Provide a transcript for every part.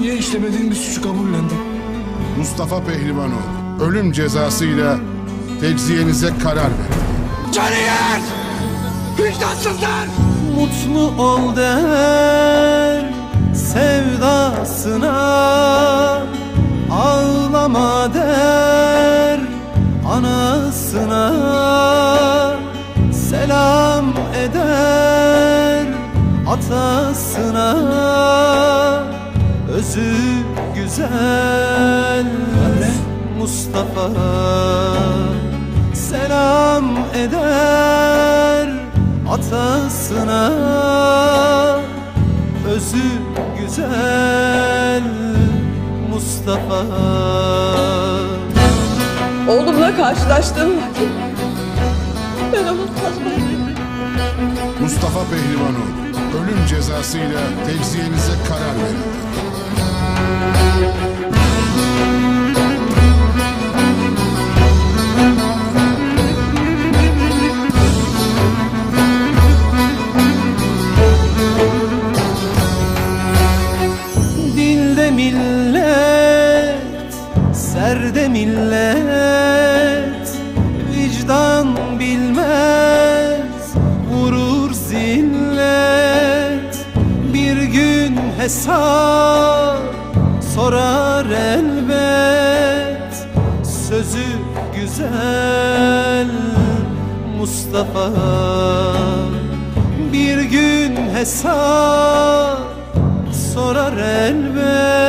Niye işlemediğin bir suçu kabullendin? Mustafa Pehlivanoğlu ölüm cezasıyla tecziyenize karar verin. Caniyer! Vicdansızlar! Mutlu ol der atasına. Özü güzel Mustafa. Selam eder atasına. Özü güzel Mustafa. Oğlumla karşılaştığım vakit ben onu. Mustafa Pehlivanoğlu ölüm cezasıyla tecziyenize karar verin. Dilde millet, serde millet hesap sorar elbet? Sözü güzel Mustafa. Bir gün hesap sorar elbet?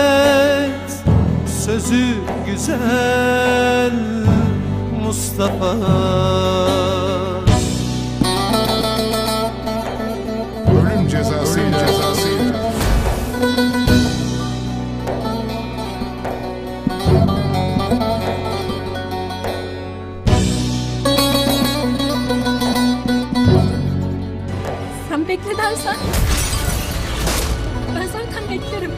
Sözü güzel Mustafa bekle dersen ben zaten beklerim.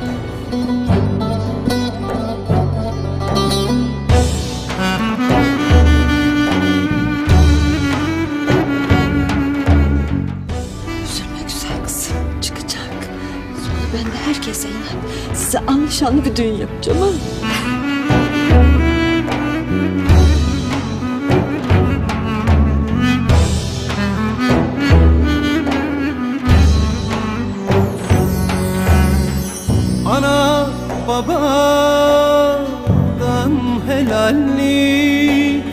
Üzülme güzel çıkacak. Sonra ben de herkese inan. Size anlaşanlı bir düğün yapacağım ha. Ana babadan helallik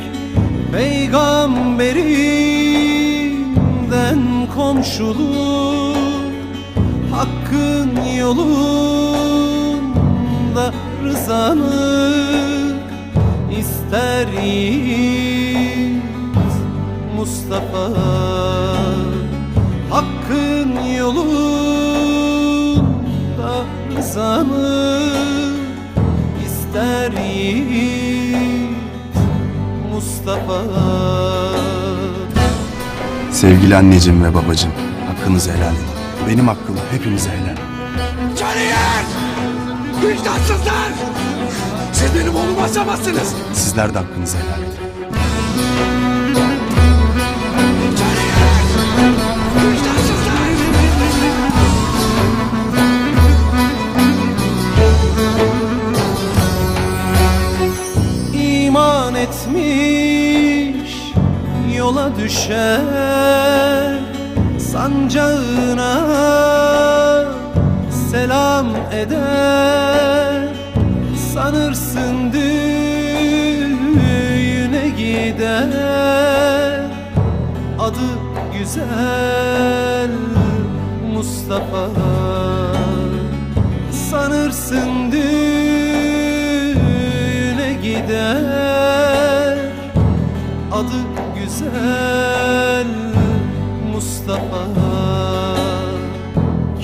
Peygamberinden komşuluk. Hakkın yolunda rızanı ister yiğit Mustafa. Hakkın yolunda rızanı ister yiğit Mustafa Sevgili anneciğim ve babacığım, hakkınızı helal edin. Benim hakkım hepinize helal. Caniyer! Vicdansızlar! Siz benim oğlumu asamazsınız! Sizler de hakkınızı helal edin. Düşer sancağına selam eder. Sanırsın düğüne gider. Adı güzel Mustafa. Sanırsın düğüne gider. Adı güzel Mustafa.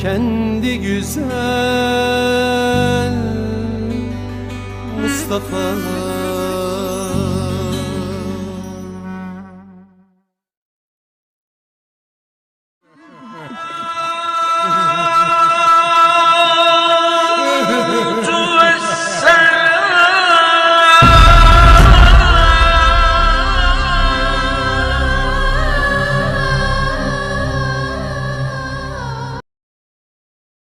Kendi güzel Mustafa